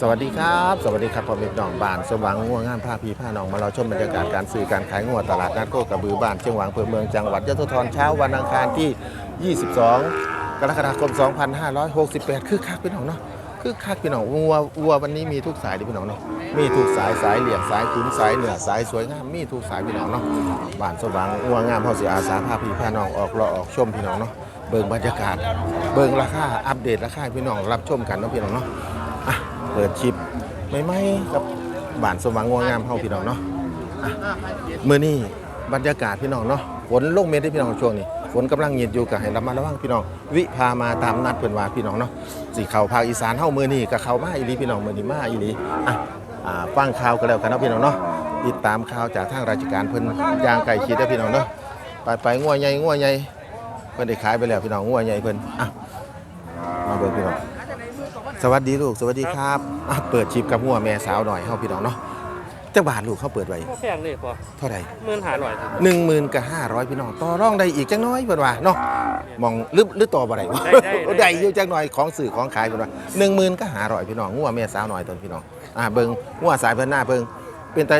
สวัสดีครับ สวัสดีครับพ่อแม่พี่น้องบ้านสว่างง่วงงามผ้าพีผ้านองมาเราชมบรรยากาศการซื้อการขายงัวตลาดนัดโคกระบือบ้านเชียงหวางอำเภอเมืองจังหวัดยะโสธรเช้าวันอังคารที่ 22 กรกฎาคม 2568 คือคักพี่น้องเนาะคือคักพี่น้องวัววัววันนี้มีทุกสายดิพี่น้องเนาะมีทุกสายสายเหลี่ยมสายขุนสายเหนือสายสวยงามมีทุกสายพี่น้องเนาะบ้านสว่างง่วงงามเฮาสิอาสาผ้าพีผ้านองออกรอออกชมพี่น้องเนาะเบิ่งบรรยากาศ เบิ่งราคาอัปเดตราคาพี่น้องรับชมกันเนาะพี่น้องเนาะ เปิดชิปไม่ไม่กับบ้านสมหว่างงัวงามเฮาพี่น้องเนาะอะมื้อนี้บรรยากาศพี่น้องเนาะฝนลงเม็ดที่พี่น้องช่วงนี้ฝนกำลังเย็นอยู่ก็ให้ระมัดระวังพี่น้อง วิพามาตามนัดเพิ่อนว่าพี่น้องเนาะสิเขาภาคอีสานเฮามือนี้ก็เข้ามาอีหลีพี่น้องมือนี้มาอีหลีอะอ่าฟังข่าวกันแล้วกันเนาะพี่น้องเนาะติดตามข่าวจากทางราชการเพิ่นย่างใกล้ชิดเด้พี่น้องเนาะไปไปงัวใหญ่งัวใหญ่เพิ่นได้ขายไปแล้วพี่น้องงัวใหญ่เพิ่นอะมาเบิ่งพี่น้อง สวัสดีลูก สวัสดีครับอะเปิดชิปกับหัวแม่สาวหน่อยเฮาพี่น้องเนาะจักบาทลูกเขาเปิดไว้ก็แพงเลยพอเท่าไหร่หมื่นหาหน่อยครับหนึ่งหมื่นกับห้าร้อยพี่น้องต่อรองได้อีกจังน้อยเพิ่นว่าเนาะมองหรือหรือต่อบ่ได้วะได้ได้ได้ได้อยู่จังน้อยของสื่อของขายเพิ่นว่าหนึ่งหมื่นก็ห้าร้อยพี่น้องงัวแม่สาวหน่อยตนพี่น้องอ่าเบิ่งงัวสายเพิ่นหน้าเบิ่งเป็นตา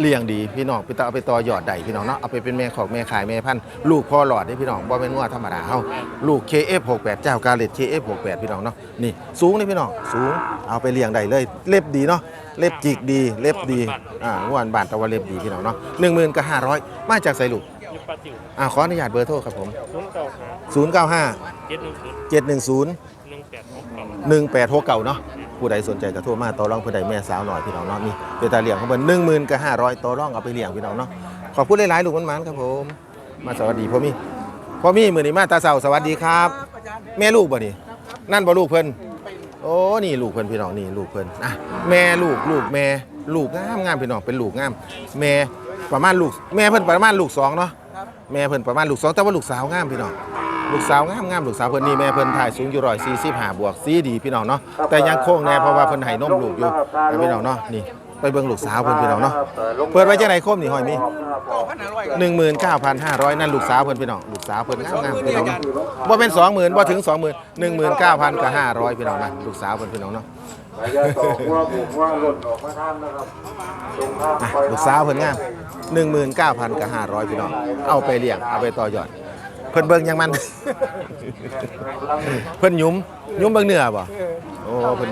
เลี้ยงดีพี่น้องเป็นตาเอาไปต่อยอดได้พี่น้องเนาะเอาไปเป็นแม่ของแม่ขายแม่พันธุ์ลูกพ่อหลอดได้พี่น้องบ่เป็นงัวธรรมดาเฮาลูก KF68 เจ้ากาเลต KF68 พี่น้องเนาะนี่สูงนี่พี่น้องสูงเอาไปเลี้ยงได้เลย เล็บดีเนาะเล็บจิกดีเล็บดีอ่างวนบานตะวันเล็บดีพี่น้องเนาะ10,000กับ500มาจากไสลูกยุคปลาจิ๋วอ่าขออนุญาตเบอร์โทรครับผมศูนย์เก้าหา095เจ็ดหนึ่งศูนย์710หนึ่งแปดหกเก้า1869เนาะ ผู้ใดสนใจก็โทรมาต่อรองผู้ใดแม่สาวหน่อยพี่น้องเนาะนี่เป็นตาเลี้ยงของเพิ่น10,000กับ500ต่อรองเอาไปเลี้ยงพี่น้องเนาะขอบคุณหลายๆลูกมันๆครับผม มาสวัสดีพ่อมี่พ่อมี่มือนี้มาตาเสาสวัสดีครับ แม่ลูกบ่นี่นั่นบ่ลูกเพิ่นโอ้นี่ลูกเพิ่นพี่น้องนี่ลูกเพิ่นอะแม่ลูกลูกแม่ลูกงามงามพี่น้องเป็นลูกงาม แม่ประมาณลูก แม่เพิ่นประมาณลูกสองเนาะแม่เพิ่นประมาณลูกสองแต่ว่าลูกสาวงามพี่น้อง ลูกสาวงามงามลูกสาวเพิ่นนี่แม่เพิ่นถ่ายสูงอยู่ร้อยสี่สิบห้าบวกสีดีพี่น้องเนาะแต่ยังโค้งแน่เพราะว่าเพิ่นให้นมลูกอยู่ให้พี่น้องเนาะนี่ไปเบิ่งลูกสาวเพิ่นพี่น้องเนาะเปิดไว้จังไดคมนี่ห้อยมีหนึ่งหมื่นเก้าพันห้าร้อยนั่นลูกสาวเพิ่นพี่น้องลูกสาวเพิ่นงามงามพี่น้องบ่เป็นสองหมื่นบ่ถึงสองหมื่นหนึ่งหมื่นเก้าพันกับห้าร้อยพี่น้องนะลูกสาวเพิ่นพี่น้องเนาะไปจะตอกหัวบุกหัวหล่นออกมาท่านนะครับตรงข้ามอะไปลูกสาวเพิ่นงามหนึ่งหมื่นเก้าพันกับห้าร้อยพี่น้องเอาไปเลี้ยงเอาไปต่อยอดเพิ่นเบิ่งยังมัน เพิ่นหยุ้มหยุ้มเบิ่งเนื้อบ่โอ้เพิ่น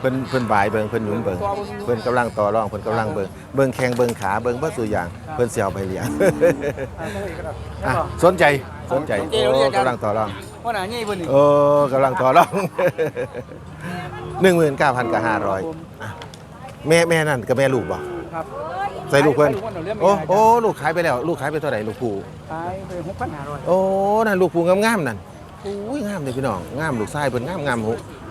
เพิ่นเพิ่นบายเบิ่งเพิ่นหยุ้มเบิ่งเพิ่นกำลังต่อรองเพิ่นกำลังเบิ่งเบิ่งแข้งเบิ่งขาเบิ่งบ่สุอย่าง เพิ่นสิเอาไปเลี้ยงอะสนใจสนใจโอ้กำลังต่อรองว่าหนาใหญ่เพิ่นนี่โอ้กำลังต่อรองหนึ่งหมื่นเก้าพันกับห้าร้อยแม่แม่นั่นกับแม่ลูกบ่ครับ ใส่ลูกเพิ่นขายไปลูกเพิ่นเอาเลี้ยงไม่โอ้ได้โอ้ลูกขายไปแล้ว ลูกขายไปเท่าไหร่ลูกผูขายไปหกพันห้าร้อยโอ้นั่นลูกผูงามๆนั่นโอ้ยงามเลยพี่น้องงามลูกชายเพิ่นงามงาม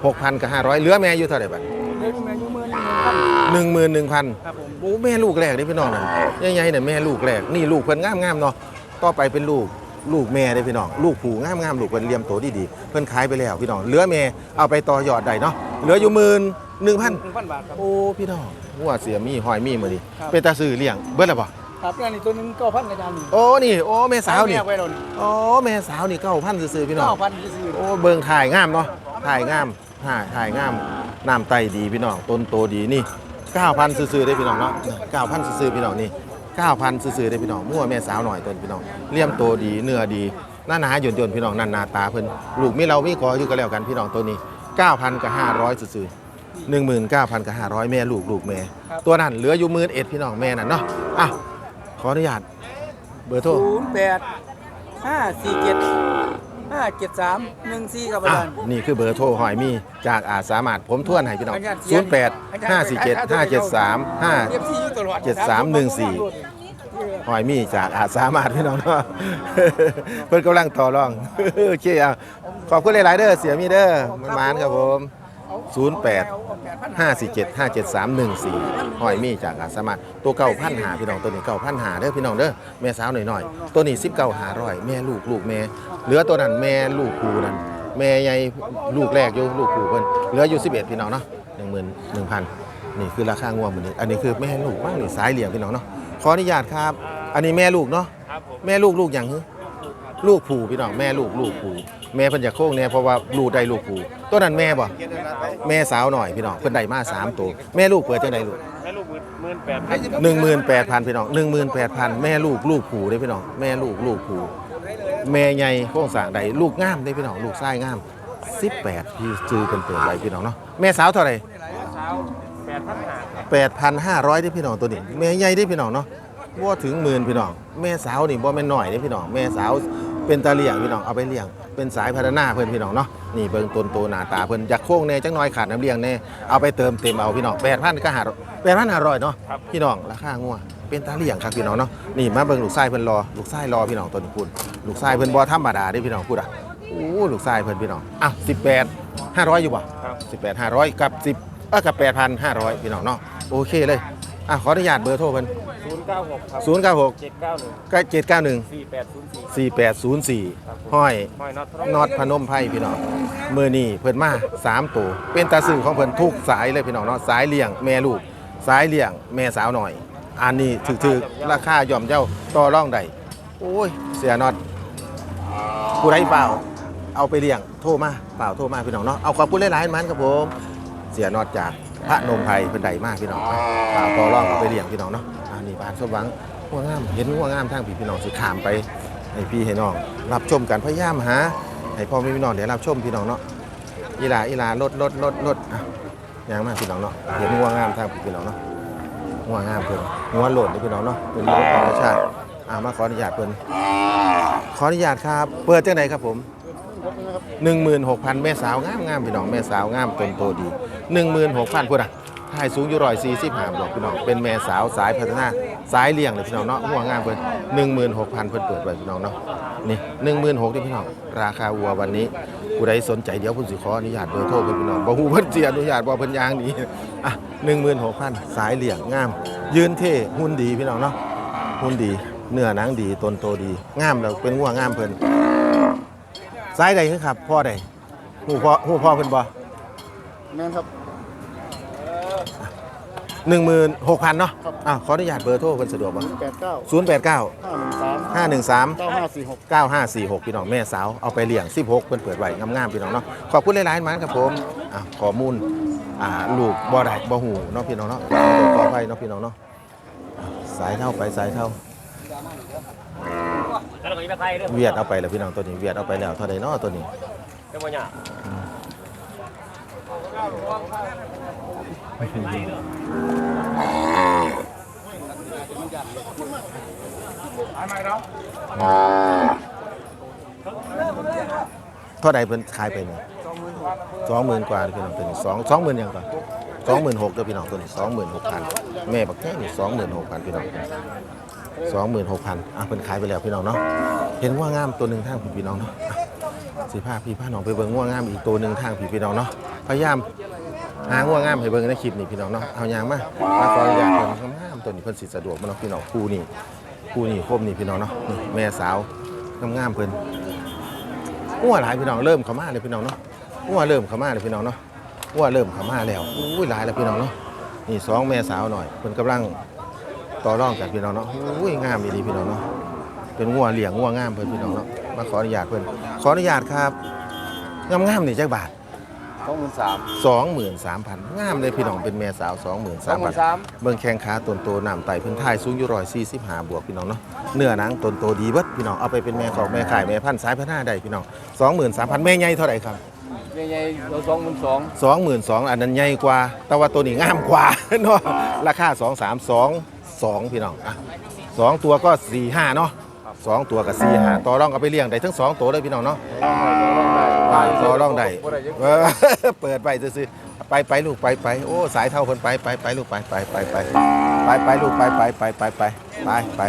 หกพันกับห้าร้อยเหลือแม่อยู่เท่าไหร่บัดเลี้ยงแม่อยู่หมื่นหนึ่งพันหนึ่งหมื่นหนึ่งพันครับผมโอ้แม่ลูกแรกเด้พี่น้องนั่นใหญ่ๆเนี่ยแม่ลูกแรกนี่ลูกเพิ่นงามๆเนาะต่อไปเป็นลูกลูกแม่ได้พี่น้องลูกผูงามๆลูกเพิ่นเลี้ยมโตดีๆเพิ่นขายไปแล้วพี่น้องเหลือแม่เอาไปต่อยอดได้เนาะเหลืออยู่หมื่น หนึ่งพันหนึ่งพันบาทครับ โอ้พี่น้องหัวเสียมีหอยมีมือดิครับ เป็นตาซื้อเลี้ยงเบิดแล้วบ่ครับอันนี้ตัวหนึงเก้าพันอาจารย์นี่โอ้นี่โอ้แม่สาวนี่ขยแม่ไว้แล้วนี่โอ้แม่สาวนี่เก้าพันซื้อๆพี่น้อง เก้าพันยี่สิบโอ้เบิ่งถ่ายงามเนาะถ่ายงามถ่ายถ่ายงามน้ำไตดีพี่น้องต้นโตดีนี่เก้าพันซื้อๆได้พี่น้องเนาะเก้าพันซื้อๆพี่น้องนี่เก้าพันซื้อๆได้พี่น้องมั่วแม่สาวหน่อยต้นพี่น้องเลี่ยมโตดีเนื้อดีหน้าหนาหย่นหย่นๆพี่น้องนั่นหนาตาเพิ่นลูกมีเรามีขออยู่กันแล้วกันพี่น้องตัวนี้เก้าพันกับห้าร้อยซื้อๆ หนึ่งหมื่นเก้าพันกับห้าร้อยแม่ลูกลูกแม่ตัวนั้นเหลืออยู่หมื่นเอ็ดพี่น้องแม่นั่นเนาะอะขออนุญาตเบอร์โทรศูนย์แปดห้าสี่เจ็ดห้าเจ็ดสามหนึ่งสี่ครับอาอะจารย์ นี่คือเบอร์โทรหอยมีจากอาสามารถผมทวนให้พี่น้องอาจารย์เขียน0 8 5 4 7 5 7 3เรียบที่อยู่ตลอดเจ็ดสามหนึ่งสี่5หอยมีจากอาสามารถพี่น้องเนาะ เพิ่นกำลังต่อรอง โอเคอะขอบคุณหลาย ๆ เด้อเสียมีเด้อมันมานครับผม 08 547 57314หอยมีจากอาสามารถตัวเก่าพันหาพี่น้องตัวนี้เก่าพันหาเด้อพี่น้องเด้อแม่สาวหน่อยๆตัวนี้สิบเก้าหาร้อยแม่ลูกลูกแม่เหลือตัวนั้นแม่ลูกคูนั่นแม่ใหญ่ลูกแรกอยู่ลูกคูเพิ่นเหลืออยู่11พี่น้องเนาะ10,000 1,000นี่คือราคางวงมื้อนี้อันนี้คือแม่ลูกบ้างนี่สายเหลี่ยมพี่น้องเนาะขออนุญาตครับ อันนี้แม่ลูกเนาะครับผมแม่ลูกลูกอย่างฮึครับลูกผูพี่น้องแม่ลูกลูกผู แม่เพิ่นจะโค้งเนี่ยเพราะว่าลูกได้ลูกผูตัวนั้นแม่บ่แม่สาวหน่อยพี่น้องเพิ่นได้มาสามตัวแม่ลูกเปิดจังไดลูกแม่ลูกหมื่นแปดหนึ่งหมื่นแปดพันพี่น้องหนึ่งหมื่นแปดพันแม่ลูกลูกผูได้พี่น้องแม่ลูกลูกผูแม่ใหญ่โค้งสร้างใดลูกงามได้พี่น้องลูกไส้งามสิบแปดพี่ซื้อเป็นเปิดไว้พี่น้องเนาะแม่สาวเท่าไหร่เช้าแปดพันห้าแปดพันห้าร้อยได้พี่น้องตัวนี้แม่ใหญ่ได้พี่น้องเนาะว่าถึงหมื่นพี่น้องแม่สาวนี่บ่แม่นหน่อยได้พี่น้องแม่สาว เป็นตาเลี้ยงพี่น้องเอาไปเลี้ยง เป็นสายพัฒนาเพิ่อนพี่น้องเนาะนี่เบิ่งต้นโตหน้าตาเพิ่นอยากโค้งแน่จังน้อยขาดน้ำเลี้ยงแน่เอาไปเติมเต็มเอาพี่น้องแปดพันก็หาแปดพันห้าร้อยเนาะพี่น้องราคางัวเป็นตาเลี้ยงครับพี่น้องเนาะนี่มาเบิ่งลูกไส้เพิ่อนรอลูกไส้รอพี่น้องตัวนี้พูดลูกไส้เพิ่อนบ่ธรรมดาได้พี่น้องพูดอะโอ้ลูกไส้เพิ่อนพี่น้องอะสิบแปดห้าร้อยอยู่บ่ครับสิบแปดห้าร้อยกับสิบเออกับแปดพันห้าร้อยพี่น้องเนาะโอเคเลยอะขออนุญาตเบอร์โทรเพิ่นศูน เก้าหกครับศูนย์เก้าหกเจ็ดเก้าหนึ่งเจ็ดเก้าหนึ่งสี่แปดศูนย์สี่สี่แปดศูนย์สี่ห้อยห้อยน็อตนอดพนมไพ่พี่น้องมือนี่เพิ่นมาสามตัวเป็นตาสื่อของเพิ่นทุกสายเลยพี่น้องเนาะสายเลี้ยงแม่ลูก สายเลี้ยงแม่สาวหน่อย อันนี้ถือๆราคาย่อมเย้าต่อร่องใดโอ้ยเสียนอดผู้ใดเปล่าเอาไปเลี้ยงโทรมาเปล่าโทรมาพี่น้องเนาะเอาขอบคุณหลายๆมันครับผมเสียนอดจากพระนมไพรเป็นใดมากพี่น้องเปล่าต่อร่องเอาไปเลี้ยงพี่น้องเนาะอันนี้ บ้านสมหวังหัวงาม เห็นหัวงามทางพี่พี่น้องสิขามไปให้พี่ให้น้อง รับชมกันพยายามหาให้พ่อแม่พี่น้องเดี๋ยวรับชมพี่น้องเนาะอีหลาอีหลารถรถรถรถอะยังมากพี่น้องเนาะเห็นหัวงามทางพี่พี่น้องเนาะหัวงามเพิ่นหัวโหลดนี่พี่น้องเนาะเป็นรถธรรมชาติอ่ามาขออนุญาตเพิ่นขออนุญาตครับ เปิดจังไหนครับผม16,000แม่สาวงามงามพี่น้องแม่สาวงามต้นโตดี16,000พุ่นอะ ถ่ายสูงอยู่ร้อยสี่สิบห้าบวกพี่น้อง เป็นแม่สาวสายพัฒนาสายเลี้ยงเลยพี่น้องเนาะหัวงามเพิ่น16,000เพิ่นเปิดไว้พี่น้องเนาะ นี่16,000ที่พี่น้อง ราคาวัววันนี้ผู้ใดสนใจเดี๋ยวเพิ่นสิขออนุญาตเบอร์โทรเพิ่นพี่น้องบ่ฮู้เพิ่นสิอนุญาตบ่เพิ่นยางหนี้อะ16,000สายเลี้ยงงาม ยืนเท่หุ่นดีพี่น้องเนาะ หุ่นดี เนื้อหนังดีต้นโตดี งามแล้วเป็นงัวงามเพิ่นสายใดคือครับพ่อใดหูพ่อหูพ่อเพิ่นบ่แม่นครับ หนึ่งหมื่นหกพันเนาะอ้าวขออนุญาตเบอร์โทรเพิ่นสะดวกบ่แปดเก้าศูนย์แปดเก้าห้าหนึ่งสามห้าหนึ่งสามเก้าห้าสี่หกเก้าห้าสี่หกพี่น้องแม่สาวเอาไปเลี้ยงสิบหกเพิ่นเปิดไว้งามๆพี่น้องเนาะขอบคุณหลายๆมันครับผมอะข้อมูลอ่าลูกบ่ได้บ่หูเนาะพี่น้องเนาะขออภัยเนาะพี่น้องเนาะอะสายเท่าไปสายเท่า แล้วเราก็จะไปไทยเรื่องเวียดเอาไปแล้วพี่น้องตัวนี้เวียดเอาไปแล้วเท่าใดเนาะตัวนี้ เรื่องมันเนี่ย เท่าใดเพิ่นขายไปเนี่ยสองหมื่นกว่าพี่น้องตัวนี้สองสองหมื่นยังก่อนสองหมื่นหกเด้อพี่น้องตัวนี้สองหมื่นหกพันแม่บักแท้นี่สองหมื่นหกพันพี่น้องสองหมื่นหกพันอะเพิ่นขายไปแล้วพี่น้องเนาะเห็นว่างามตัวหนึ่งทางพี่พี่น้องเนาะอะสิพาพี่พาน้องไปเบิ่งง่วงามอีกตัวหนึ่งทางพี่พี่น้องเนาะ พยายามหาง่วงงามให้เบิ่งในคลิปนี่พี่น้องเนาะเอายางมามาขออนุญาตเพิ่นงามๆตัวนี้เพิ่นสิสะดวกบ่เนาะพี่น้องคู่นี่คู่นี่คมนี่พี่น้องเนาะนี่แม่สาวงามๆเพิ่นงัวหลายพี่น้องเริ่มเข้ามาเลยพี่น้องเนาะงัวเริ่มเข้ามาเลยพี่น้องเนาะงัวเริ่มเข้ามาแล้วอุ้ยหลายแล้วพี่น้องเนาะนี่สองแม่สาวหน่อยเพิ่นกำลังต่อรองกันพี่น้องเนาะอุ้ยงามดีพี่น้องเนาะเป็นงัวเลี้ยงงัวงามเพิ่นพี่น้องเนาะมาขออนุญาตเพิ่นขออนุญาตครับงามงามๆนี่จักบาท สองหมื่นสาม 23,000งามเลยพี่น้องเป็นแม่สาวสองหมื่น23,000สามเบิ่งแข้งขาต้นโตน้ำไตเพิ่นท้ายสูงอยู่145บวกพี่น้องเนาะเนื้อหนังต้นโตดีเบิดพี่น้องเอาไปเป็นแม่ของแม่ขายแม่พันธุ์สายพันธุ์หน้าได้พี่น้อง23,000แม่ใหญ่เท่าไหร่ครับ ใหญ่ๆเราสองหมื่นสองสองหมื่นสองอันนั้นใหญ่กว่า แต่ว่าตัวนี้งามกว่า เนาะราคาสองสามสองสองพี่น้องอะสองตัวก็สี่ห้าเนาะ สองตัวกับสี่ห้าต่อรองเอาไปเลี้ยงได้ทั้งสองตัวเลยพี่น้องเนาะได้ต่อรองได้เออเปิดไปซื้อๆไปไปลูกไปไปโอ้สายเท่าคนไปไปไปลูกไปไปไปไปไปไปลูกไปไปไปไปไปไปไป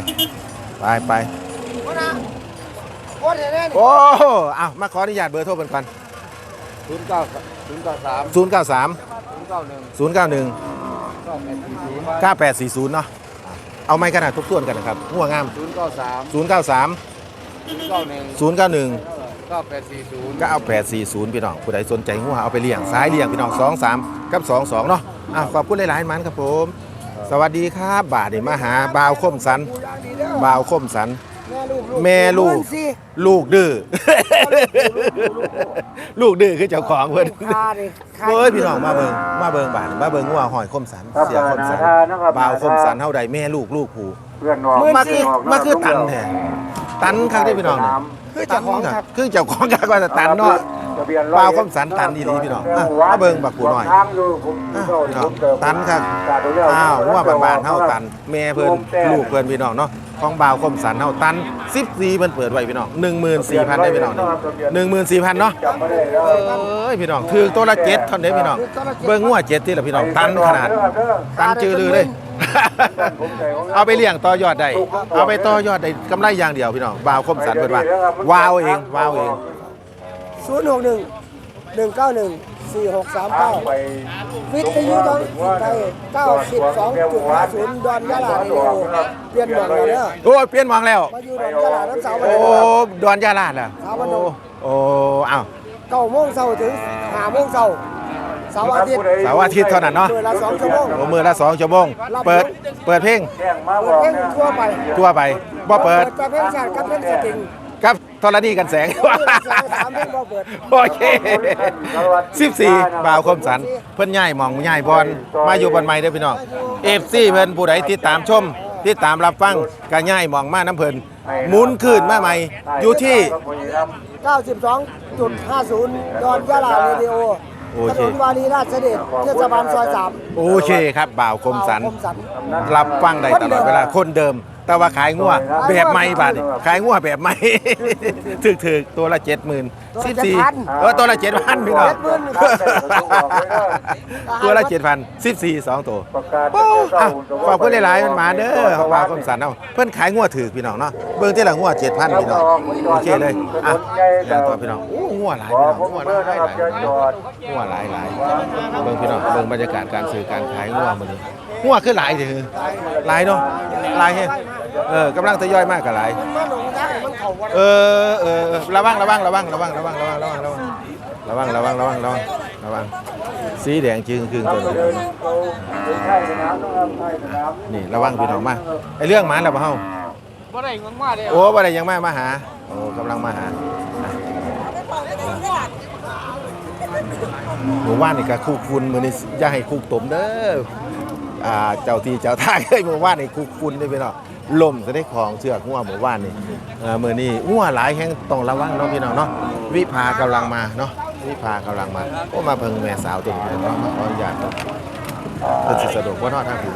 ไปไปโอ้อ้าวมาขออนุญาตเบอร์โทรเป็นกันศูนย์เก้าศูนย์เก้าสามศูนย์เก้าสามศูนย์เก้าหนึ่งศูนย์เก้าหนึ่งเก้าแปดสี่ศูนย์9840เนาะ เอาไม้ขนาดทุกส่วนกันนะครับหัวงาม ศูนย์เก้าสาม093 ศูนย์เก้าหนึ่ง091 เก้าแปดสี่ศูนย์ 9840 พี่น้องผู้ใดสนใจหัวเอาไปเลี้ยงสายเลี้ยงพี่น้อง 23 กับ 22 เนาะอะขอบคุณหลายๆมันครับผม สวัสดีครับบาทนี่มาหาบาวคมสันบาวคมสัน แม่ลูก แม่ลูกสิลูกดื้อ ลูกดื้อคือเจ้าของเพิ่นคาดิคาเฮ้ยพี่น้องมาเบิ่งมาเบิ่งบานมาเบิ่งงัวหอยคมสันเสียคมสันบ่าวคมสันเฮาใดแม่ลูกลูกผู้เพื่อนน้องมาคือมาคือตันแท้ตันครับได้พี่น้องเนี่ย คือเจ้าของครับคือเจ้าของกักว่าจะตันเนาะทะเบียนเปล่าความสันตันดีๆพี่น้องอะมาเบิ่งบักกูหน่อยทางอยู่ผมอะเข้าพี่น้องผมเติมตันครับตัดดูแล้วอ้าวงัวบ้านๆเฮาตัน แม่เพิ่นลูกเพิ่นพี่น้องเนาะของบ่าวคมสันเฮาตัน14เพิ่นเปิดไว้พี่น้อง14,000ได้พี่น้องนี่14,000เนาะจำไม่ได้แล้วเอ้ยพี่น้องถือตัวละ7เท่านี้พี่น้องเบิ่งงัว7ที่ละพี่น้องตันขนาดตันจือลือเลย เอาไปเลี้ยงต่อยอดได้เอาไปต่อยอดได้กำไรอย่างเดียวพี่น้องวาวคมสันเปิดว่าวาวเองวาวเองศูนย์หกหนึ่งหนึ่งเก้าหนึ่งสี่หกสามทาเก้างไปวิทยุท้องไทยเก้าสิบสองจุดห้าศูนย์ดอนยะลาเรดิโอเปลี่ยนหมองแล้วเนี่ยโอ้ยเปลี่ยนหวังแล้วมาอยู่ดอนยะลาน้ำสาววันโอ้นี้ดอนยาลาดล่ะสาววันนี้โอ้โอ้อ้าวเก้าโมงเช้าถึงห้าโมงเช้า เสาร์อาทิตย์เสาร์อาทิตย์เท่านั้นเนาะเวลาสองชั่วโมงโอ้มือละสองชั่วโมง เปิด เปิดเพลงแจ้งมาบเปิอดกเพลงเนี่ยทั่วไปทั่วไปบ่เปิดแต่เพลงชาติกับเพลงสตริงกับธรณีกันแสงสามเพลงบ่เปิดโอเค14บ่าวคมสัน เพิ่นย้ายหมองย้ายบอลมาอยู่บอนใหม่เด้อพี่น้อง FC เพิ่นผู้ใดติดตามชมติดตามรับฟังก็ย้ายหมองมาน้ำเพิ่นหมุนขึ้นมาใหม่ อยู่ที่ 92.50ดอนยะลาเรดิโอ โอถเค นนวารีราชเสด็จเทศบาลซอยสามโอเคครับบ่าวคมสันคมสันรับฟังได้ตลอดเวลาคนเดิม แต่ว่าขายงัวแบบใหม่บาดนี่ขายงัวแบบใหม่ ถึกถึกๆตัวละเจ็ดหมื่นสิบสี่เออตัวละเจ็ดพันพี่น้องตัวละเจ็ดพันสิบสี่สองตัวประกาศโอ้อะขอบคุณหลายๆมันมาเด้อของบ่าวคมสันเอาเพื่อนขายงัวถือพี่น้องเนาะเบิ่งที่ละงัวเจ็ดพันพี่น้องโอเคเลยอะอย่างตัวพี่น้องโอ้งัวหลายขอพี่น้องผมงัวหเบอลายร์หนะลายครับจะจอดงัวหลายหลายเบิ่งพี่น้องเบิ่งบรรยากาศการซื้อการขายงัวมื้อนี้งัวคือหลายถือหลายเนาะหลายแฮะ เออกำลังทยอยมากกับหลายมันหลงทางมันเขาวัดเออเออเออระวังระวังระวังระวังระวังระวังระวังระวังระวังระวังระวังระวังระวังสีแดงจึงคืงตัวนี้เดินเขาดูใช่สนามนะครับใช่สนามนี่ระวังพี่น้องมาไอเรื่องหมาแล้วบ่เฮาบ่ได้งงมาเลยโอ้บ่ได้ยังมามาหาโอ้กำลังมาหาหมู่บ้านนี่ก็คุกฝุ่นมื้อนี้อย่าให้คุกตมเด้ออ่าเจ้าที่เจ้าทางเอ้ยหมู่บ้านนี่คุกฝุ่นเด้อพี่น้อง ล่มจะได้ของเชือกงัวหมู่บ้านนี่เออมื้อนี้งัวหลายแห่งต้องระวังเนาะพี่น้องเนาะวิภากำลังมาเนาะวิภากำลังมาโอ้มาเพิ่งแม่สาวตัวนี้พี่น้องเนาะขออนุญาตเนาะเพิ่นสิสะดวกบ่เนาะทางผู้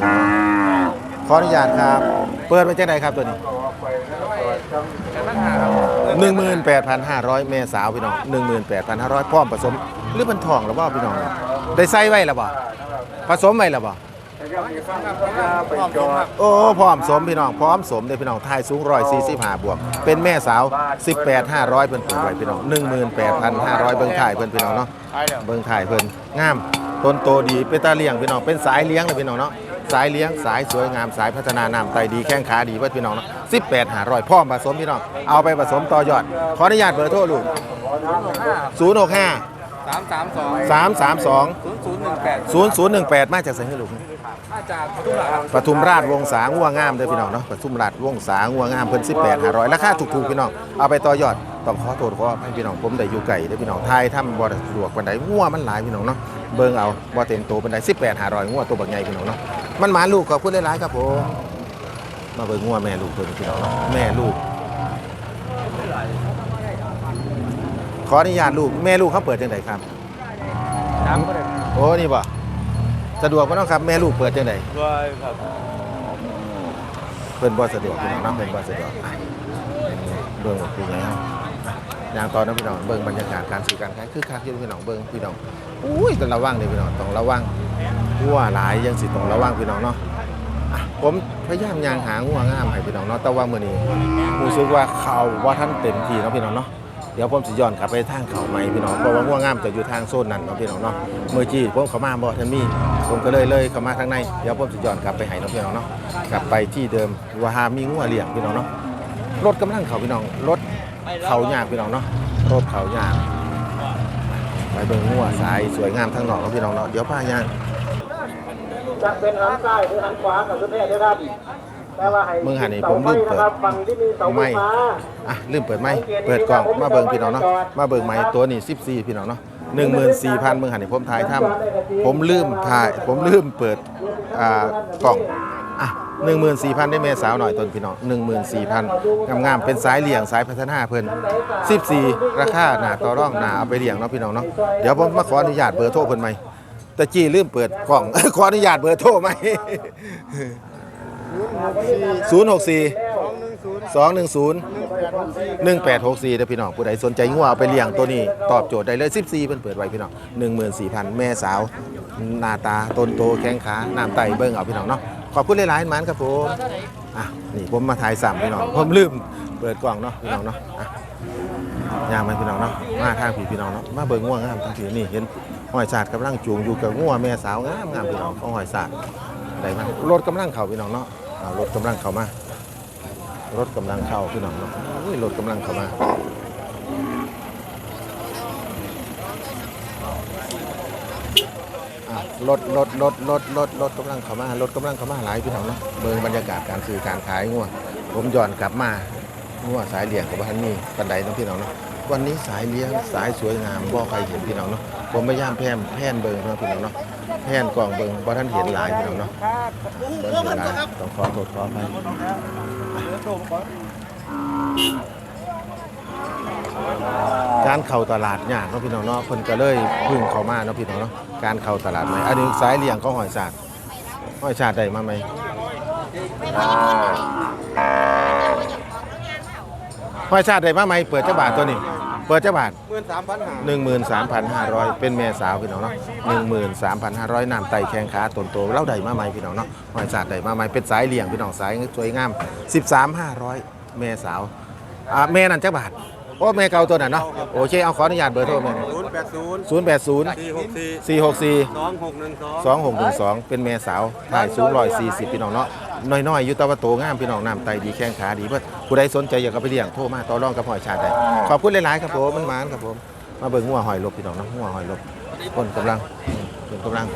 ขออนุญาตครับ เปิดไว้จังไดครับตัวนี้18,500แม่สาวพี่น้อง18,500พร้อมผสมหรือมันทองหรือบ่าพี่น้อง ได้ใส่ไว้แล้วบ่าผสมไว้แล้วบ่ไปจอด โอ้พร้อมสมพี่น้องพร้อมสมเด้อพี่น้องทายสูง145บวก เป็นแม่สาว 18,500เพิ่นเปิดไว้พี่น้อง18,500 เบิ่งถ่ายเพิ่นพี่น้องเนาะเบิ่งถ่ายเพิ่นงามต้นโตดีเป็นตาเลี้ยงพี่น้องเป็นสายเลี้ยงเลยพี่น้องเนาะสายเลี้ยงสายสวยงามสายพัฒนาน้ำไตดีแข้งขาดีเว้ยพี่น้องเนาะ18,500พร้อมผสมพี่น้องเอาไปผสมต่อยอด ขออนุญาตเบอร์โทรลูก065สามสามสอง332ศูนย์ศูนย์หนึ่งแปด0018 มาจากไสให้ลูกมาจากทุกหลัก ปทุมราชวงศางัวงามเด้อพี่น้องเนาะปทุมราชวงศางัวงามเพิ่น18 500ราคาถูกๆพี่น้องเอาไปต่อยอดต้องขอโทษขอให้พี่น้องผมได้อยู่ไกลเด้อพี่น้องทายถ้ำบ่ได้สะดวกปานใดงัวมันหลายพี่น้องเนาะเบิ่งเอาบ่เต็มโตปานใด18 500งัวตัวบักใหญ่พี่น้องเนาะมันหมาลูกขอบคุณหลายๆครับผมมาเบิ่งงัวแม่ลูกเพิ่นพี่น้องเนาะแม่ลูกขออนุญาตลูกแม่ลูกเขาเปิดจังไดครับน้ำก็ได้โอ้นี่บ่ สะดวกบ่เนาะครับแม่ลูกเปิดจังไดด้วยครับเพิ่นบ่สะดวกพี่น้องเนาะเพิ่นบ่สะดวกอะเบิ่งว่าคือไงเนาะอย่างตอนนั้นพี่น้องเบิ่งบรรยากาศการซื้อการขายคือคักอยู่พี่น้องเบิ่งพี่น้องอุ้ยต้องระวังเลยพี่น้องต้องระวังงัวหลายยังสิต้องระวังพี่น้องเนาะอะผมพยายามย่างหางัวงามให้พี่น้องเนาะแต่ว่ามื้อนี้รู้สึกว่าเขาว่าท่านเต็มที่เนาะพี่น้องเนาะ เดี๋ยวผมสิย้อนกลับไปทางเขาใหม่พี่น้องเพราะว่างัวงามจะอยู่ทางโซนนั้นเนาะพี่น้องเนาะเมื่อกี้ผมเข้ามาบ่ทันมีผมก็เลยเลยเข้ามาทางในเดี๋ยวผมสิย้อนกลับไปให้เนาะพี่น้องเนาะกลับไปที่เดิมว่าหามีงัวเลี้ยงพี่น้องเนาะรถกำลังเขาพี่น้องรถเขายากพี่น้องเนาะรถเขายากไปเบิ่งงัวสายสวยงามทางนอกเนาะพี่น้องเนาะเดี๋ยวพายางจะเป็นหันซ้ายหรือหันขวากับสุดแท้ด้วยครับ มึงหันนี่ผมลืมเปิดนะครับฝั่งที่มีเสาไฟไม่ฟ้าอะลืมเปิดไหมเปิดกล่องมาเบิ่งพี่น้องเนาะมาเบิ่งไหมตัวนี้14พี่น้องเนาะ14,000มึงหันนี่ผมถ่ายทำผมลืมถ่าย ผมลืมเปิดอ่ากล่องอะ14,000ได้แม่สาวหน่อยต้นพี่น้อง14,000งามๆเป็นสายเลี้ยงสายพัฒนาเพิ่น14ราคาหน้าต่อรองหน้าเอาไปเลี้ยงเนาะพี่น้องเนาะเดี๋ยวผมมาขออนุญาตเบอร์โทรเพิ่นไหมแต่จี้ลืมเปิดกล่องขออนุญาตเบอร์โทรไหม 064 210 1864เด้อพี่น้องผู้ใดสนใจงัวเอาไปเลี้ยงตัวนี้ ตอบโจทย์ได้เลย 14เพิ่นเปิดไว้พี่น้อง14,000 แม่สาว หน้าตาต้นโตแข้งขาน้ำไตเบิ่งเอาพี่น้องเนาะขอบคุณหลายๆมันครับผมอะนี่ผมมาถ่ายซ้ำพี่น้องผมลืมเปิดกล่องเนาะพี่น้องเนาะอะย่างมาพี่น้องเนาะมาทางผีพี่น้องเนาะมาเบิ่งงัวงามทางผีนี่เห็นหอยสาดกำลังจูงอยู่กับงัวแม่สาวงามงามพี่น้องของหอยสาดได้มารถกำลังเข้าพี่น้องเนาะ รถกำลังเข้ามารถกำลังเข้าพี่น้องเนาะอุ้ยรถกำลังเข้ามาอะรถรถรถรถรถรถกำลังเข้ามารถกำลังเข้ามาหลายพี่น้องเนาะเบิ่งบรรยากาศการซื้อการขายงัวผมย้อนกลับมางัวสายเลี้ยงกับบ้านมีปันไดเนาะพี่น้องเนาะวันนี้สายเลี้ยงสายสวยงามบ่ใครเห็นพี่น้องเนาะผมพยายามแพร่มแพร่เบิ่งเนะพี่น้องเนาะ แพร่นกล่องเบิ่งบ่ท่านเห็นหลายพี่น้องเนาะบ่เห็นหลายต้องขอโทษขออภัยการเข้าตลาดยากเนาะพี่น้องเนาะเพิ่นก็เลยพึ่งเข้ามาเนาะพี่น้องเนาะการเข้าตลาดใหม่อันนี้สายเลี้ยงของหอยสาดหอยสาดได้มาไหมหอยสาดได้มาไหมเปิดเจ้าบาทตัวนี้ เปิดเจ้าบาทหมื่นสามพันห้า13,500 เป็นแม่สาวพี่น้องเนาะ13,500น้ำไตแข้งขาต้นโตเล่าได้มาไหมพี่น้องเนาะหอยสาดได้มาไหมเป็นสายเลี้ยงพี่น้องสายสวยงาม 13,500 แม่สาวอ่าแม่นั่นเจ้าบาทโอ้แม่เก่าตัวนั้นเนาะโอเคเอาขออนุญาตเบอร์โทรแม่ศูนย์แปดศูนย์ศูนย์แปดศูนย์สี่หกสี่สี่หกสี่สองหกหนึ่งสองสองหกหนึ่งสองเป็นแม่สาวถ่ายสูงร้อยสี่สิบพี่น้องเนาะน้อยๆอยู่แตะวันโตงามพี่น้องน้ำไตดีแข้งขาดีเพื่อผู้ใดสนใจอยากเอาไปเลี้ยงโทรมาต่อรองกับหอยชาติได้ขอบคุณหลายๆครับผมมันหมานครับผมมาเบิ่งงัวหอยลบพี่น้องเนาะงัวหอยลบคนกำลังคนกำลัง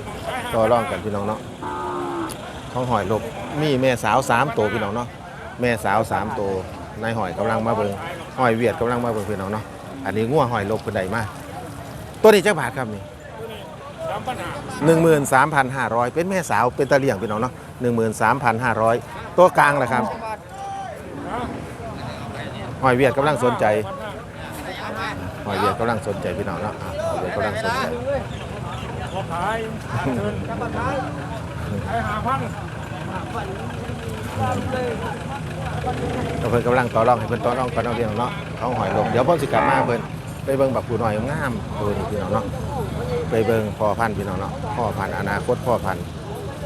ต่อรองกันพี่น้องเนาะของหอยลบมีแม่สาวสามตัวพี่น้องเนาะแม่สาวสามตัวนายหอยกำลังมาเบิ่ง หอยเวียดกำลังมาเบิ่งพี่น้องเนาะอันนี้งัวหอยลบคนใดมาตัวนี้จักบาทครับนี่หนึ่งหมื่นสามพันห้าร้อยเป็นแม่สาวเป็นตะเลี่ยงพี่น้องเนาะหนึ่งหมื่นสามพันห้าร้อยตัวกลางแหละครับหอยเวียดกำลังสนใจหอยเวียดกำลังสนใจพี่น้องเนาะอะหอยเวียดกำลังสนใจเพิ่น เพิ่นกำลังต่อรองให้เพิ่นต่อรองก่อนเอาเรียงเนาะเขาหอยลมเดี๋ยวพ่อสิกลับมาเพิ่นไปเบิ่งบักผูหน่อยงามตัวนี้พี่น้องเนาะไปเบิ่งพ่อพันธุ์พี่น้องเนาะพ่อพันธุ์อนาคตพ่อพันธุ์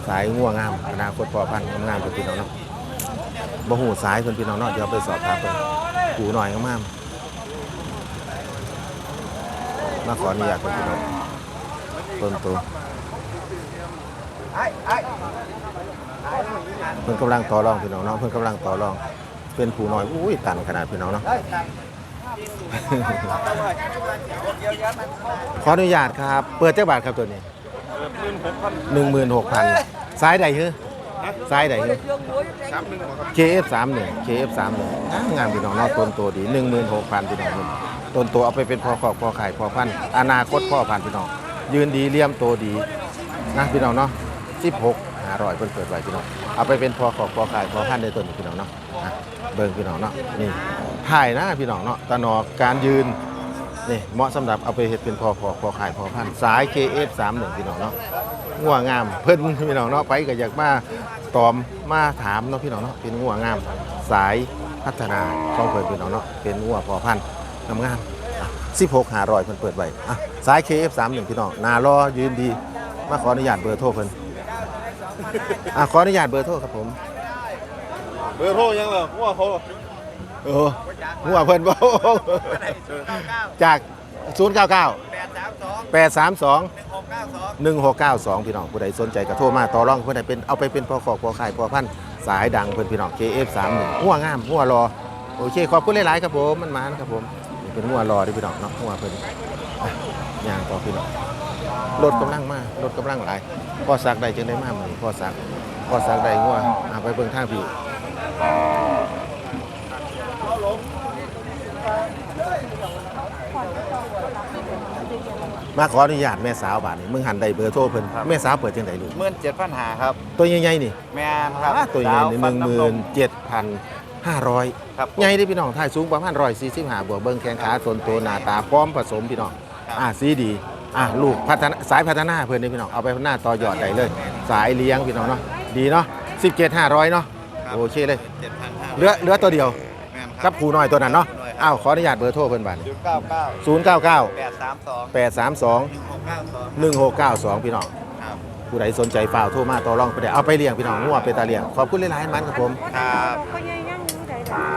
สายง่วงามอนาคตพ่อพันธุ์งามๆเพิ่นพี่น้องเนาะบ่ฮู้สายเพิ่นพี่น้องเนาะเดี๋ยวไปสอบถามเพิ่นกูหน่อยงามมาขออนุญาตเพิ่นพี่น้องเพิ่มตัวไอไอ เพิ่นกำลังต่อรองพี่น้องเนาะเพิ่นกำลังต่อรอง เป็นผู้น้อยอุ้ยตันขนาดพี่น้องเนาะขออนุญาตครับ เปิดเจ้าบาทครับตัวนี้หนึ่งหมื่นหกพันซ้ายใดเฮ้อซ้ายใดเฮ้อ KF สามหนึ่ง KF สามหนึ่งงานพี่น้องเนอกต้นตัวดีหนึ่งหมื่นหกพันพี่น้องต้นตัวเอาไปเป็นพ่อขอบพ่อขายพ่อพันอนาคตพ่อพันพี่น้อง ยืนดีเลี่ยมตัวดีนะพี่น้องเนาะสิบหการ้อยเพิ่นเปิดไว้พี่น้องเอาไปเป็นพอขอบพอขายพอพันในต้นนี้พี่น้องเนาะอะเบิ่งพี่น้องเนาะนี่ถ่ายนะพี่น้องเนาะตะหนอกการยืนนี่เหมาะสำหรับเอาไปเฮ็ดเป็นพอพอพอขายพอพันสาย KF31 พี่น้องเนาะงัวงามเพิ่นพี่น้องเนาะไปก็อยากมาตอมมาถามเนาะพี่น้องเนาะเป็นงัวงามสายพัฒนาของเพิ่นพี่น้องเนาะเป็นงัวพอพันธุ์งามงาม16 500เพิ่นเปิดไว้อะสาย KF31 พี่น้องนารอยืนดีมาขออนุญาตเบอร์โทรเพิ่น อะขออนุญาตเบอร์โทรครับผม เบอร์โทรยังเหรอว่าเขาโอ้งัวเพิ่นบ่จาก 099 แปดสามสอง832 หนึ่งหกเก้าสอง 1692 พี่น้องผู้ใดสนใจก็โทรมาต่อรองเพื่อนให้เป็นเอาไปเป็นพอขอกพอขายพอพันธุ์สายดังเพื่อนพี่น้อง KF31 หัวงามหัวรอโอเค ขอบคุณหลาย ๆ ครับผม มันมานครับผมนี่เป็นหัวรอที่พี่น้องเนาะหัวเพิ่นอะ ย่างต่อพี่น้องรถกำลังมารถกำลังหลายพ่อซักได้จึงได้มาเหมือนพ่อซักพ่อซักได้งัวอะไปเบิ่งทางพี่มาขออนุญาตแม่สาวบาดนี้มึงหันได้เบอร์โทรเพิ่นแม่สาวเปิดจังไดลูกหมื่นเจ็ดพันหาครับ ตัวใหญ่ๆนี่ แมนครับอ่าตัวใหญ่นี่หฟันึ่งหำมื่นนมเจ็ดพันห้าร้อยครับใหญ่เด้พี่น้องถ่ายสูงประมาณร้อยสี่สิบห้าบวกเบิ้งแข้งขาส่วนตัวหน้าตาพร้อมผสมพี่น้องครับ อ่าสีดีอ่าลูกพัฒนาสายพัฒนาเพื่อนนี่พี่น้องเอาไปพัฒนาต่อยอดได้เลย สายเลี้ยงพี่น้องเนาะดีเนาะสิบเจ็ดห้าร้อยเนาะโอเคเลยเจ็ดพันห้าเหลือเหลือตัวเดียวแมนคกัรับบครูน้อยตัวนั้นเนาะครูน้อยครับอ้าวขออนุญาตเบอร์โทรเพิ่นบัดจุดเก้าเก้าศูนย์เก้าเก้าแปดสามสองแปดสามสองหนึ่งหกเก้าสองหนึ่งหกเก้าสองพี่น้องครับผู้ใดสนใจฝ่ากโทรมาต่อรองไปได้เอาไปเลี้ยงพี่น้องงัวเป็นตาเลี้ยงขอบคุณหลายๆมันครับผมครับ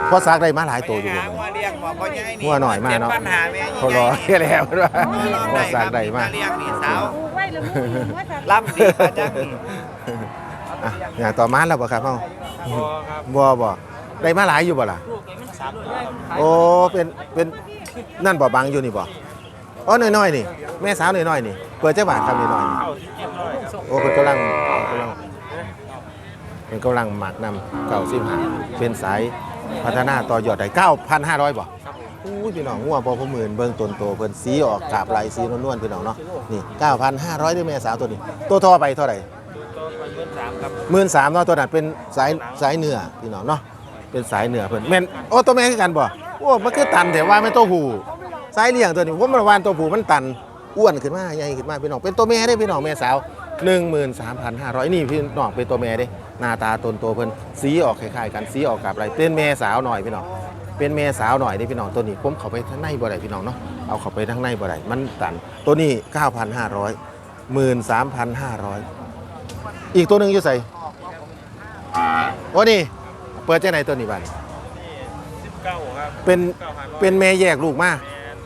เพราะซักได้มาหลายตัวอยู่หาบ่งัวเลี้ยงหัวพ่อใหญ่นี่งัวหน่อยมาเนาะจ็ดปัญหาแม่เขารอแค่แล้วว่าลองเพได้ราะคซัรักบได้มาเลี้ยงนี่สาวไว้หรือมึงว่าจะล่ำดีมาจังนี่อะอย่างต่อมาแล้วบ่ครับเฮาบ่บ่ได้มาหลายอยู่บ่ล่ะโอ้เป็นเป็นนั่นบ่บังอยู่นี่บ่อ๋อน้อยๆนี่แม่สาวน้อยๆนี่เปิดจักบาทครับน้อยๆนี่โอ้เพิ่นกำลังกำลังเป็นกำลังหมักนำเก่าสิบห้าเป็นสาย พัฒนาต่อยอดได้9,500บ่อู้ยพี่น้องงัวพอผมหมื่นเบิ่งตนโตเพิ่นสีออกกาบลายสีนวลๆพี่น้องเนาะนี่ 9,500ด้วยแม่สาวตัวนี้ ตัวทอไปเท่าไหร่หมื่นสามเนาะตัวนั้นเป็นสายสายเหนือพี่น้องเนาะเป็นสายเหนือเพิ่นแม่นโอ้ตัวแม่คือกันบ่โอ้มันคือตันแต่ว่าไม่ตัวผู้สายเลี้ยงตัวนี้ผมมันวานตัวผูมันตันอ้วนขึ้นมาใหญ่ขึ้นมาพี่น้องเป็นตัวแม่ได้พี่น้องแม่สาว 13,500 นี่พี่น้องเป็นตัวแม่เด้หน้าตาตนโตเพิ่นสีออกคล้ายๆกันสีออกกับอะไรเป็นแม่สาวหน่อยพี่น้องเป็นแม่สาวหน่อยเด้พี่น้องตัวนี้ผมเข้าไปข้างในบ่ได้พี่น้องเนาะเอาเข้าไปข้างในบ่ได้มันตันตัวนี้ 9,500 13,500 อีกตัวหนึ่งอยู่ใส่โอ้นี่เปิดใจไหนตัวนี้บ้านเป็นเป็นแม่แยกลูกมา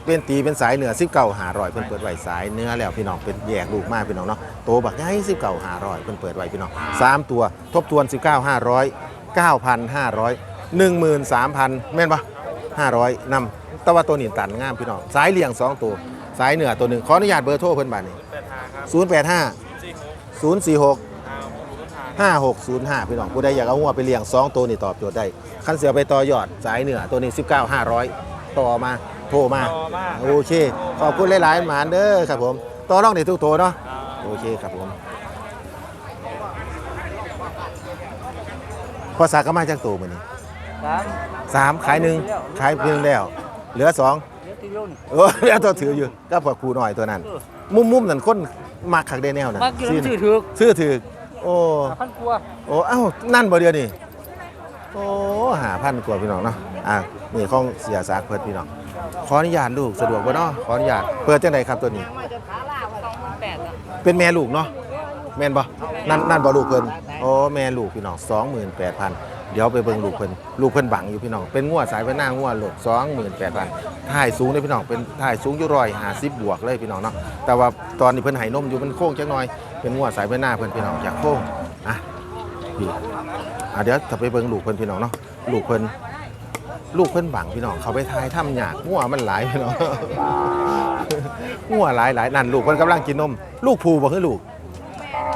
เป็นตีเป็นสายเหนือสิบเก่าหารอยเพิ่นเปิดไว้สายเนื้อแล้วพี่น้องเป็นแยกลูกมากพี่น้องเนาะโตบักใหญ่สิบเก่าหารอยเพิ่นเปิดไว้พี่น้องสามตัวทบทวนสิบเก้าห้าร้อยเก้าพันห้าร้อยหนึ่งหมื่นสามพันแม่นปะห้าร้อยนำต่ว่าตัวหนีตันงามพี่น้องสายเลี่ยงสองตัวสายเหนือตัวหนึ่งขออนุญาตเบอร์โทรเพิ่นบ้านนี้ศูนย์แปดห้าศูนย์สี่หก5605 พี่น้องผู้ใดอยากเอาหัวไปเลี้ยง 2 ตัวนี่ตอบโจทย์ได้ คันเสือไปต่อยอดสายเหนือตัวนี้ 19 500 ต่อมา โทรมา โอเค ขอบคุณหลายๆหมานเด้อครับผมต่อรองในทุกตัวเนาะโอเคครับผมพอสากก็มาจากตัวมันนี่สามสามขายหนึ่งขายเพียงแล้ว เหลือสองเดี๋ยวตีโยนเออเหลือตัวถืออยู่ก็พอครูหน่อยตัวนั้น มุมๆนั่นคนมักขักได้แนวนั่นมักอยู่ชื่อถือซื้อถือโอ้พันกว่าโอ้เอ้านั่นบ่เดียวนี่โอ้หาพันกว่าพี่น้องเนาะอะนี่ของเสียสากเพิดพี่น้อง ขออนุญาตลูกสะดวกบ่เนาะขออนุญาตเปิดจังไดครับตัวนี้ เป็นแม่ลูกเนาะแม่นบ่นั่นนั่นบ่ลูกเพิ่นโอ้แม่ลูกพี่น้อง28,000 เดี๋ยวไปเบิ่งลูกเพิ่นลูกเพิ่นบังอยู่พี่น้อง เป็นงัวสายไปหน้างัวโหลด28,000ถ่ายสูงเลยพี่น้อง เป็นถ่ายสูงอยู่150บวกเลยพี่น้องเนาะ แต่ว่าตอนนี้เพิ่นให้นมอยู่มันโค้งจักหน่อย เป็นงัวสายไปหน้าเพิ่นพี่น้องอยากโค้งอะพี่อะเดี๋ยวถ้าไปเบิ่งลูกเพิ่นพี่น้องเนาะ ลูกเพิ่น ลูกเพิ่นบังพี่น้องเขาไปทายถ้ำหยากงัวมันหลายพี่น้องงัวหลายหลายนั่นลูกเพิ่นกำลังกินนม ลูกผูบ่คือลูก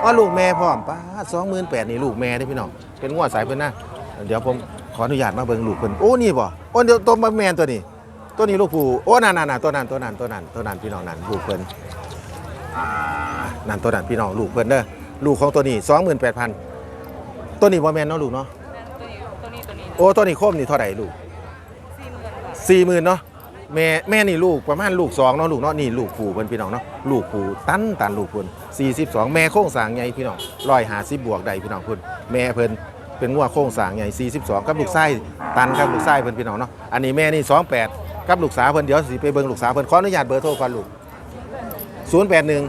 อ๋อลูกแม่พร้อมป้าสองหมื่นแปดนี่ลูกแม่ได้อพี่น้องเป็นงวดสายเพิ่นนะเดี๋ยวผมขออนุญาตมาเบิ่งลูกเพิ่นโอ้นี่บ่โอ้เดี๋ยวตัวมาแมนตัวนี้ ตัวนี้ลูกผู้โอ้นั่นนั่นนั่นตัวนั้นตัวนั้นตัวนั้นตัวนั้นพี่น้องนั่นลูกเพิ่นนั่นตัวนั้นพี่น้องลูกเพิ่นเด้อลูกของตัวนี้สองหมื่นแปดพันตัวนี้บ่แมนเนาะลูกเนาะตัวนี้ตัวนี้โอ้ตัวนี้โคมนี่เท่าไหร่ลูก สี่หมื่นบาทสี่หมื่นเนาะแม่แม่นี่ลูกประมาณลูกสองเนาะลูกเนาะนี่ลูกผู้เพิ่นพี่น้องเนาะลูกผู้ตันตันลูกเพิ่นสี่สิบสองแม่โค้งสร้างใหญ่พี่น้องร้อยหาสิบบวกได้พี่น้องเพิ่นแม่เพิ่นเป็นงัวโค้งสร้างใหญ่สี่สิบสองกับลูกไส้ตันกับลูกไส้เพิ่นพี่น้องเนาะอันนี้แม่นี่สองแปดกับลูกสาวเพิ่นเดี๋ยวสิไปเบิ่งลูกสาวเพิ่นขออนุญาตเบอร์โทรก่อนลูกศูนย์แปดหนึ่ง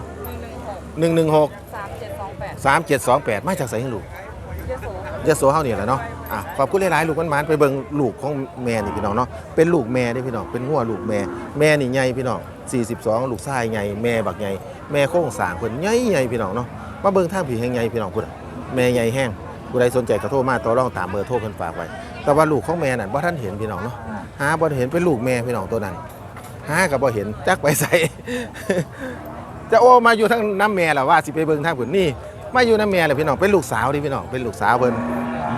หนึ่งหนึ่งหกสามเจ็ดสองแปดสามเจ็ดสองแปดมาจากไสให้ลูกเยอะโสยะโสเฮานี่แหละเนาะ อะขอบคุณหลายๆลูกมันมันไปเบิ่งลูกของแม่นี่พี่น้องเนาะเป็นลูกแม่เด้พี่น้องเป็นหัวลูกแม่ แม่นี่ใหญ่พี่น้อง42 ลูกชายใหญ่แม่บักใหญ่แม่โค้งสางเพิ่นใหญ่ใหญ่พี่น้องเนาะมาเบิ่งทางผีแห่งใหญ่พี่น้องพุ่นแม่ใหญ่แห้งผู้ใดสนใจก็โทรมาต่อรองตามเบอร์โทรเพิ่นฝากไว้ แต่ว่าลูกของแม่นั่นบ่ทันเห็นพี่น้องเนาะหาบ่เห็นเป็นลูกแม่พี่น้องตัวนั้นหาก็บ่เห็นจักไปใส่จะโอ้มาอยู่ทั้งน้ำแม่ล่ะว่าสิไปเบิ่งทางพุ่นนี่มาอยู่น้ำแม่แหละพี่น้องเป็นลูกสาวดิพี่น้องเป็นลูกสาวเพิ่น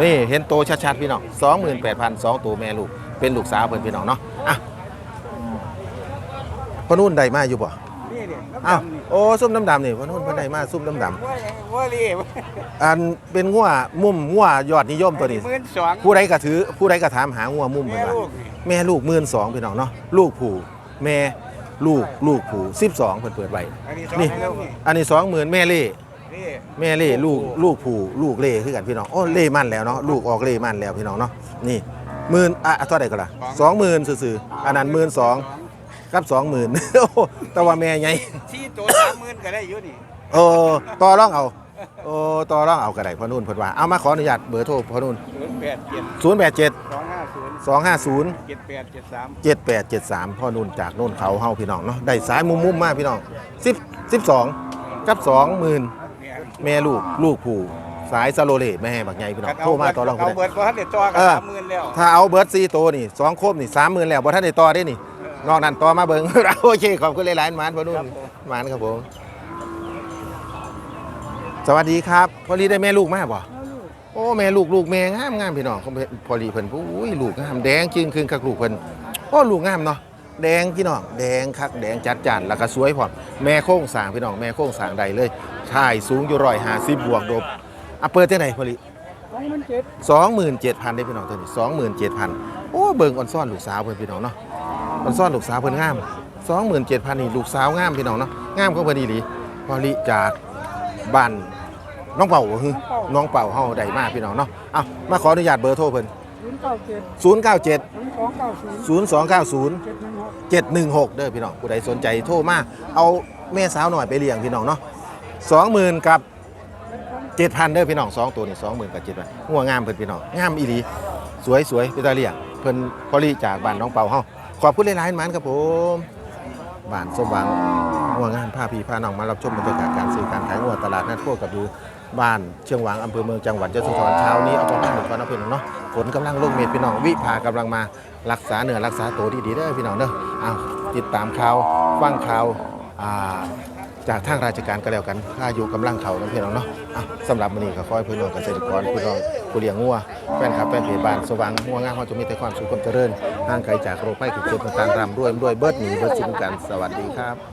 นี่เห็นโตชัดๆพี่น้องสองหมื่นแปดพันสองตัวแม่ลูก เป็นลูกสาวเพิ่นพี่น้องเนาะอะพอนุ่นได้มาอยู่บ่นี่นี่อ้าวโอ้ซุ่มดำๆนี่พอนุ่นเพิ่นได้มาซุ่มดำว่าว่ารีๆอันเป็นงัวมุมงัวยอดนิยมตัวนี้หมื่นสองผู้ใดก็ถือผู้ใดก็ถามหางัวมุมแม่เพิ่นว่าลูกนี่แม่ลูกหมื่นสองพี่น้องเนาะลูกผู้แม่ลูกลูกผู้สิบสองเพิ่นเปิดไว้อันนี้สองนี่ให้ลูกนี่อันนี้สองหมื่นแม่เล่ นี่แม่เล่ลูกลูกผู้ลูกเล่คือกันพี่น้องโอ้เล่มันแล้วเนาะลูกออกเล่มันแล้วพี่น้องเนาะนี่หมื่นอะเท่าไหร่ก็ล่ะสองหมื่นซื่อๆอันนั้นหมื่นสองกับสองหมื่นโอ้แต่ว่าแม่ใหญ่ชี้ตัวสามหมื่นก็ได้อยู่นี่โอ้ต่อรองเอาโอ้ต่อรองเอาก็ได้พ่อนุ่นเพิ่นว่าเอามาขออนุญาตเบอร์โทรพ่อนุ่นศูนย์แปดเจ็ด087สองห้าศูนย์250เจ็ดแปดเจ็ดสาม7873พ่อนุ่นจากโน่นเขาเฮาพี่น้องเนาะได้สายมุมมุมๆมาพี่น้อง10 12กับ20,000เนี่ย แม่ลูกลูกผู้สายซาโลเลแม่บักใหญ่พี่น้องโทรมาต่อรองเอาก็เบิได้ดว่าเด็ดต่อกันเออ สามหมื่นแล้วถ้าเอาเบิร์ด4ตัวนี่2โคมนี่30,000แล้วบ่ทันได้ต่อได้นี่ นอกนั้นต่อมาเบิ่ง โอเคขอบคุณหลายๆหมานพ่อนุ่นหมานครับผม สวัสดีครับพอลีได้แม่ลูกมาบ่โอ้แม่ลูกลูกแม่งามงามพี่น้องเขาพอลีเพิ่นอุ้ยลูกงามแดงจึงคืนคักลูกเพิ่นโอ้ลูกงามเนาะ แดงพี่น้องแดงคักแดงจัดจานแล้วก็สวยพร้อมแม่โค้งสร้างพี่น้องแม่โค้งสร้างใดเลยชายสูงอยู่ร้อยห้าสิบบวกดบอะเปิดที่ไหนพอลิสองหมื่นเจ็ดพันได้พี่น้องตัวนี้สองหมื่นเจ็ดพันโอ้เบิ่งออนซ่อนลูกสาวเพิ่นพี่น้องเนาะออนซ่อนลูกสาวเพิ่นงามสองหมื่นเจ็ดพันนี่ลูกสาวงามพี่น้องเนาะงามก็พอดีดีพอลิจากบ้านน้องเป่าบ่ฮึน้องเป่าเฮาได้มากพี่น้องเนาะเอามาขออนุญาตเบอร์โทรเพิ่น ศูนย์เก้าเจ็ด097 ศูนย์สองเก้าศูนย์0290 เจ็ดหนึ่งหก 716 เด้อพี่น้องผู้ใดสนใจโทรมา เอาแม่สาวหน่อยไปเลี้ยงพี่น้องเนาะ20,000 กับ 7,000 เด้อพี่น้องสองตัวนี่20,000 กับ 7,000งัวงามเพิ่นพี่น้องงามอีหลีสวยสวยพี่ตาเลี้ยงเพิ่นพอลีจากบ้านน้องเปาเฮาขอบคุณหลายๆหมันครับผมบ้านสมหวังงัวงามพาพี่พาน้องมารับชมบรรยากาศการซื้อการขายงัวตลาดนัดโคกระบือ บ้านเชียงหวางอำเภอเมืองจังหวัดยะโสธรเช้านี้เอาประมหนึ่งก่อนนะพี่น้องเนาะฝนกำลังลงเม็ดพี่น้องวิภากำลังมารักษาเนื้อรักษาตัวดีๆเด้อพี่น้องเด้อเอาติดตามข่าวฟังข่าวจากทางราชการก็แล้วกันถ้าอยู่กำลังเขานะพี่น้องเนาะสำหรับมื้อนี้ก็ขอให้พี่น้องเกษตรกรพี่น้องผู้เลี้ยงงัวแฟนคลับแฟนเพจบ้านสว่างงัวงามเขาจะมีแต่ความสุขความเจริญห่างไกลจากโรคภัยไข้เจ็บต่างๆร่ำรวยรวยเบิดหนีเบิดสิ้นกันสวัสดีครับ